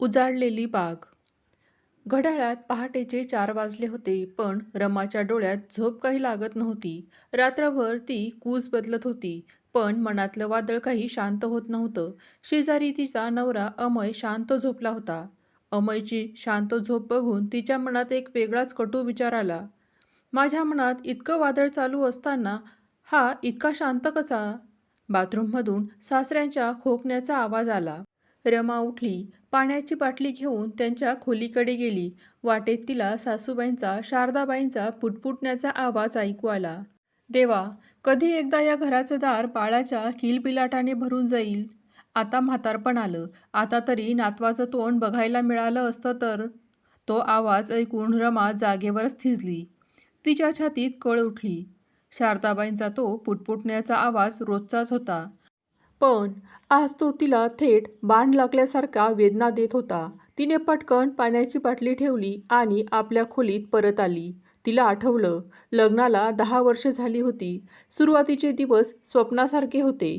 उजाडलेली बाग. घड्याळात पहाटेचे चार वाजले होते पण रमाच्या डोळ्यात झोप काही लागत नव्हती. रात्रभर ती कूस बदलत होती पण मनातलं वादळ काही शांत होत नव्हतं. शेजारी तिचा नवरा अमय शांत झोपला होता. अमयची शांत झोप बघून तिच्या मनात एक वेगळाच कटू विचार आला. माझ्या मनात इतकं वादळ चालू असताना हा इतका शांत कसा? बाथरूममधून सासऱ्यांच्या खोकण्याचा आवाज आला. रमा उठली पाण्याची बाटली घेऊन त्यांच्या खोलीकडे गेली. वाटेत तिला सासूबाईंचा शारदाबाईंचा पुटपुटण्याचा आवाज ऐकू आला. देवा कधी एकदा या घराचं दार बाळाच्या किलबिलाटाने भरून जाईल? आता म्हातारपण आलं. आता तरी नातवाचं तोंड बघायला मिळालं असतं तर? तो आवाज ऐकून रमा जागेवरच थिजली. तिच्या छातीत कळ उठली. शारदाबाईंचा तो पुटपुटण्याचा आवाज रोजचाच होता. पण आज तो तिला थेट बाण लागल्यासारखा वेदना देत होता. तिने पटकन पाण्याची बाटली ठेवली आणि आपल्या खोलीत परत आली. तिला आठवलं लग्नाला दहा वर्ष झाली होती. सुरुवातीचे दिवस स्वप्नासारखे होते.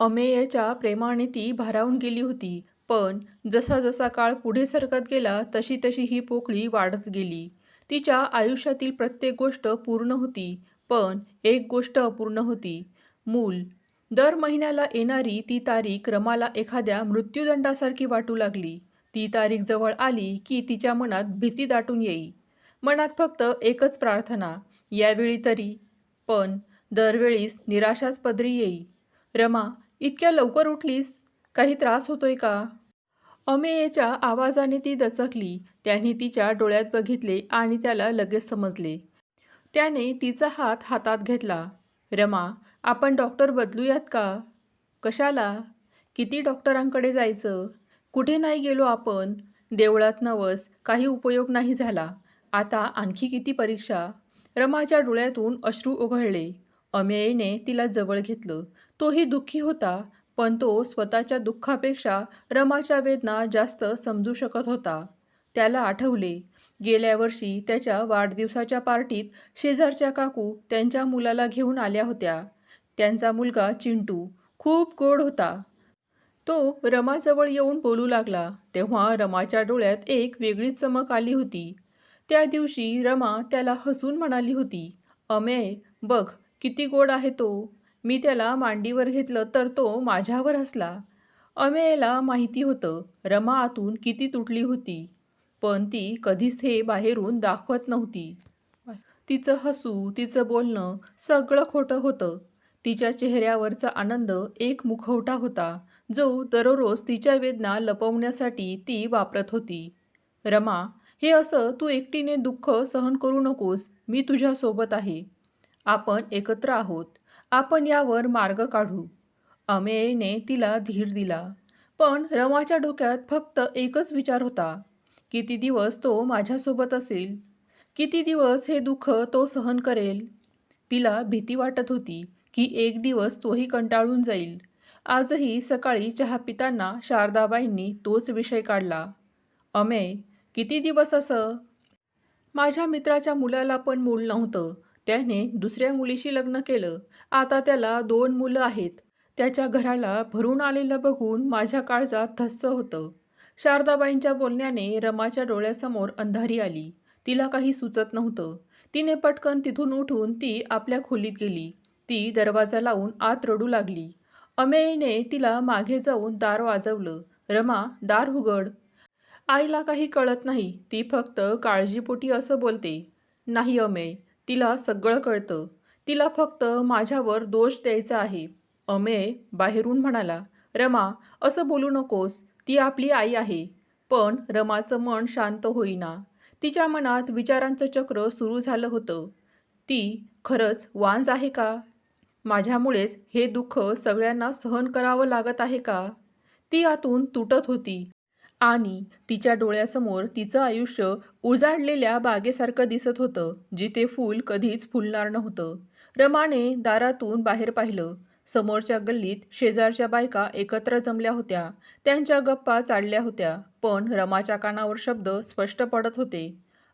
अमेयच्या प्रेमाने ती भारावून गेली होती पण जसा जसा काळ पुढे सरकत गेला तशी तशी ही पोकळी वाढत गेली. तिच्या आयुष्यातील प्रत्येक गोष्ट पूर्ण होती पण एक गोष्ट अपूर्ण होती. मूल दर महिन्याला येणारी ती तारीख रमाला एखाद्या मृत्यूदंडासारखी वाटू लागली. ती तारीख जवळ आली की तिच्या मनात भीती दाटून येई. मनात फक्त एकच प्रार्थना यावेळी तरी. पण दरवेळीस निराशाच पदरी येई. रमा इतक्या लवकर उठलीस? काही त्रास होतोय का? अमेयेच्या आवाजाने ती दचकली. त्याने तिच्या डोळ्यात बघितले आणि त्याला लगेच समजले. त्याने तिचा हात हातात घेतला. रमा आपण डॉक्टर बदलूयात का? कशाला? किती डॉक्टरांकडे जायचं? कुठे नाही गेलो आपण? देवळात नवस काही उपयोग नाही झाला. आता आणखी किती परीक्षा? रमाच्या डोळ्यातून अश्रू ओघळले. अमेयने तिला जवळ घेतलं. तोही दुःखी होता पण तो स्वतःच्या दुःखापेक्षा रमाच्या वेदना जास्त समजू शकत होता. त्याला आठवले. गेल्या वर्षी त्याच्या वाढदिवसाच्या पार्टीत शेजारच्या काकू त्यांच्या मुलाला घेऊन आल्या होत्या. त्यांचा मुलगा चिंटू खूप गोड होता. तो रमाजवळ येऊन बोलू लागला. तेव्हा रमाच्या डोळ्यात एक वेगळीच चमक आली होती. त्या दिवशी रमा त्याला हसून म्हणाली होती अमेय बघ किती गोड आहे तो. मी त्याला मांडीवर घेतलं तर तो माझ्यावर हसला. अमेयला माहिती होतं रमा आतून किती तुटली होती. पण ती कधीच हे बाहेरून दाखवत नव्हती. तिचं हसू तिचं बोलणं सगळं खोटं होतं. तिच्या चेहऱ्यावरचा आनंद एक मुखवटा होता जो दररोज तिच्या वेदना लपवण्यासाठी ती वापरत होती. रमा हे असं तू एकटीने दुःख सहन करू नकोस मी तुझ्यासोबत आहे. आपण एकत्र आहोत. आपण यावर मार्ग काढू. अमेयने तिला धीर दिला. पण रमाच्या डोक्यात फक्त एकच विचार होता. किती दिवस तो माझ्यासोबत असेल? किती दिवस हे दुःख तो सहन करेल? तिला भीती वाटत होती की एक दिवस तोही कंटाळून जाईल. आजही सकाळी चहा पिताना शारदाबाईंनी तोच विषय काढला. अमे किती दिवस असं? माझ्या मित्राच्या मुलाला पण मूल नव्हतं. त्याने दुसऱ्या मुलीशी लग्न केलं. आता त्याला दोन मुलं आहेत. त्याच्या घराला भरून आलेलं बघून माझ्या काळजात धस्स होतं. शारदाबाईंच्या बोलण्याने रमाच्या डोळ्यासमोर अंधारी आली. तिला काही सुचत नव्हतं. तिने पटकन तिथून उठून ती आपल्या खोलीत गेली. ती दरवाजा लावून आत रडू लागली. अमेयने तिला मागे जाऊन दार वाजवलं. रमा दार उघड. आईला काही कळत नाही. ती फक्त काळजीपोटी असं बोलते. नाही अमेय. तिला सगळं कळतं. तिला फक्त माझ्यावर दोष द्यायचा आहे. अमेय बाहेरून म्हणाला रमा असं बोलू नकोस. ती आपली आई आहे. पण रमाचं मन शांत होईना. तिच्या मनात विचारांचं चक्र सुरू झालं होतं. ती खरंच वांज आहे का? माझ्यामुळेच हे दुःख सगळ्यांना सहन करावं लागत आहे का? ती आतून तुटत होती. आणि तिच्या डोळ्यासमोर तिचं आयुष्य उजाडलेल्या बागेसारखं दिसत होतं जिथे फूल कधीच फुलणार नव्हतं. रमाने दारातून बाहेर पाहिलं. समोरच्या गल्लीत शेजारच्या बायका एकत्र जमल्या होत्या. त्यांच्या गप्पा चालल्या होत्या पण रमाच्या कानावर शब्द स्पष्ट पडत होते.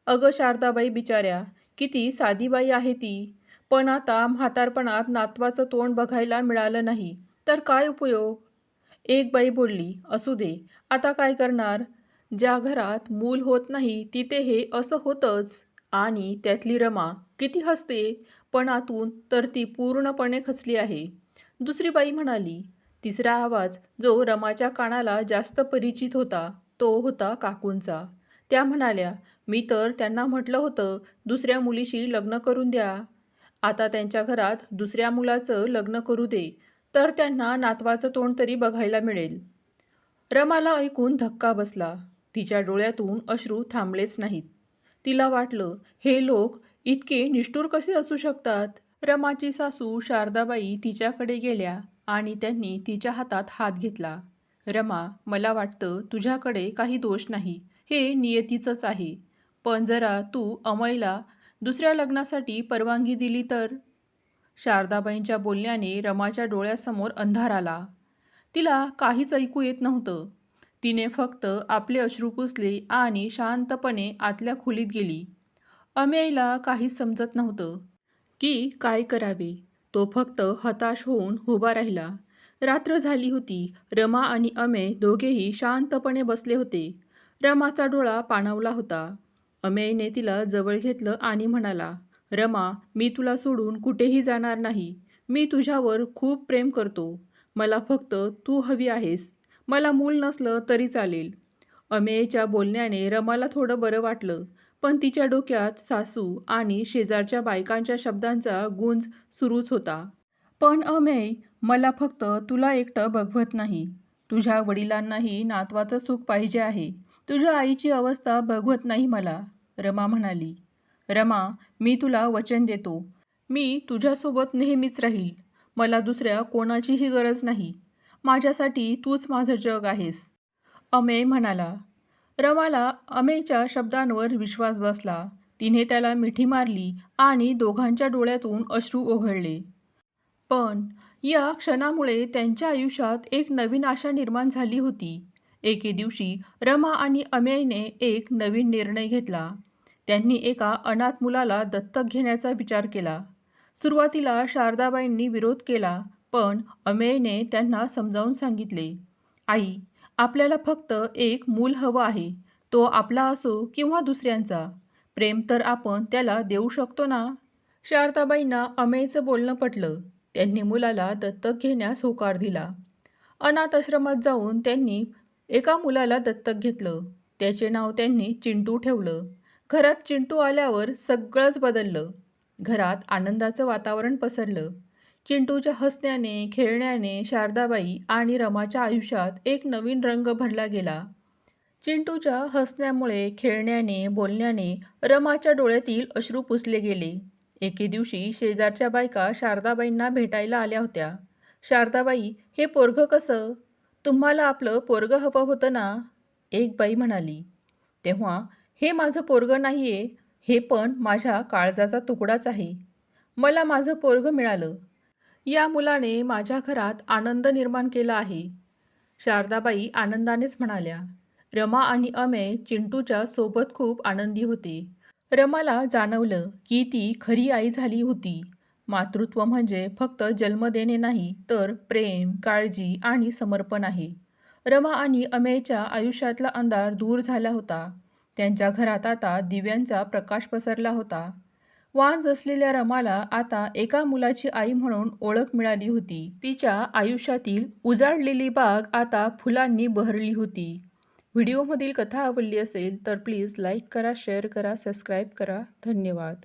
अगं शारदाबाई बिचाऱ्या किती साधी बाई आहे ती. पण आता म्हातारपणात नातवाचं तोंड बघायला मिळालं नाही तर काय उपयोग? एक बाई बोलली असू दे आता काय करणार? ज्या घरात मूल होत नाही तिथे हे असं होतंच. आणि त्यातली रमा किती हसते पण आतून तर ती पूर्णपणे खचली आहे. दुसरी बाई म्हणाली तिसरा आवाज जो रमाच्या कानाला जास्त परिचित होता तो होता काकूंचा. त्या म्हणाल्या मी तर त्यांना म्हटलं होतं दुसऱ्या मुलीशी लग्न करून द्या. आता त्यांच्या घरात दुसऱ्या मुलाचं लग्न करू दे तर त्यांना नातवाचं तोंड तरी बघायला मिळेल. रमाला ऐकून धक्का बसला. तिच्या डोळ्यातून अश्रू थांबलेच नाहीत. तिला वाटलं हे लोक इतके निष्ठूर कसे असू शकतात? रमाची सासू शारदाबाई तिच्याकडे गेल्या आणि त्यांनी तिच्या हातात हात घेतला. रमा मला वाटतं तुझ्याकडे काही दोष नाही. हे नियतीचंच आहे. पण जरा तू अमयला दुसऱ्या लग्नासाठी परवानगी दिली तर? शारदाबाईंच्या बोलण्याने रमाच्या डोळ्यासमोर अंधार आला. तिला काहीच ऐकू येत नव्हतं. तिने फक्त आपले अश्रू पुसले आणि शांतपणे आतल्या खोलीत गेली. अमेयला काहीच समजत नव्हतं. की काय करावे? तो फक्त हताश होऊन उभा राहिला. रात्र झाली होती. रमा आणि अमेय दोघेही शांतपणे बसले होते. रमाचा डोळा पाणावला होता. अमेयने तिला जवळ घेतलं आणि म्हणाला रमा मी तुला सोडून कुठेही जाणार नाही. मी तुझ्यावर खूप प्रेम करतो. मला फक्त तू हवी आहेस. मला मूल नसलं तरी चालेल. अमेयच्या बोलण्याने रमाला थोडं बरं वाटलं. पण तिच्या डोक्यात सासू आणि शेजारच्या बायकांच्या शब्दांचा गुंज सुरूच होता. पण अमेय मला फक्त तुला एकटं बघवत नाही. तुझ्या वडिलांनाही नातवाचं सुख पाहिजे आहे. तुझ्या आईची अवस्था बघवत नाही मला रमा म्हणाली. रमा मी तुला वचन देतो. मी तुझ्यासोबत नेहमीच राहील. मला दुसऱ्या कोणाचीही गरज नाही. माझ्यासाठी तूच माझं जग आहेस. अमेय म्हणाला. रमाला अमेयच्या शब्दांवर विश्वास बसला. तिने त्याला मिठी मारली आणि दोघांच्या डोळ्यातून अश्रू ओघळले. पण या क्षणामुळे त्यांच्या आयुष्यात एक नवीन आशा निर्माण झाली होती. एके दिवशी रमा आणि अमेयने एक नवीन निर्णय घेतला. त्यांनी एका अनाथ मुलाला दत्तक घेण्याचा विचार केला. सुरुवातीला शारदाबाईंनी विरोध केला पण अमेयने त्यांना समजावून सांगितले आई आपल्याला फक्त एक मूल हवं आहे तो आपला असो किंवा दुसऱ्यांचा. प्रेम तर आपण त्याला देऊ शकतो ना? शारदाबाईंना अमेयचं बोलणं पटलं. त्यांनी मुलाला दत्तक घेण्यास होकार दिला. अनाथ आश्रमात जाऊन त्यांनी एका मुलाला दत्तक घेतलं. त्याचे नाव त्यांनी चिंटू ठेवलं. घरात चिंटू आल्यावर सगळंच बदललं. घरात आनंदाचं वातावरण पसरलं. चिंटूच्या हसण्याने खेळण्याने शारदाबाई आणि रमाच्या आयुष्यात एक नवीन रंग भरला गेला. चिंटूच्या हसण्यामुळे खेळण्याने बोलण्याने रमाच्या डोळ्यातील अश्रू पुसले गेले. एके दिवशी शेजारच्या बायका शारदाबाईंना भेटायला आल्या होत्या. शारदाबाई हे पोरगं कसं? तुम्हाला आपलं पोरगं हवं होतं ना? एक बाई म्हणाली. तेव्हा हे माझं पोरगं नाही आहे हे पण माझ्या काळजाचा तुकडाच आहे. मला माझं पोरगं मिळालं. या मुलाने माझ्या घरात आनंद निर्माण केला आहे. शारदाबाई आनंदानेच म्हणाल्या रमा आणि अमेय चिंटूच्या सोबत खूप आनंदी होते. रमाला जाणवलं की ती खरी आई झाली होती. मातृत्व म्हणजे फक्त जन्म देणे नाही तर प्रेम काळजी आणि समर्पण आहे. रमा आणि अमेयच्या आयुष्यातला अंधार दूर झाला होता. त्यांच्या घरात आता दिव्यांचा प्रकाश पसरला होता. वांज असलेल्या रमाला आता एका मुलाची आई म्हणून ओळख मिळाली होती. तिच्या आयुष्यातील उजाडलेली बाग आता फुलांनी बहरली होती. व्हिडिओमधील कथा आवडली असेल तर प्लीज लाईक करा शेअर करा सबस्क्राईब करा. धन्यवाद.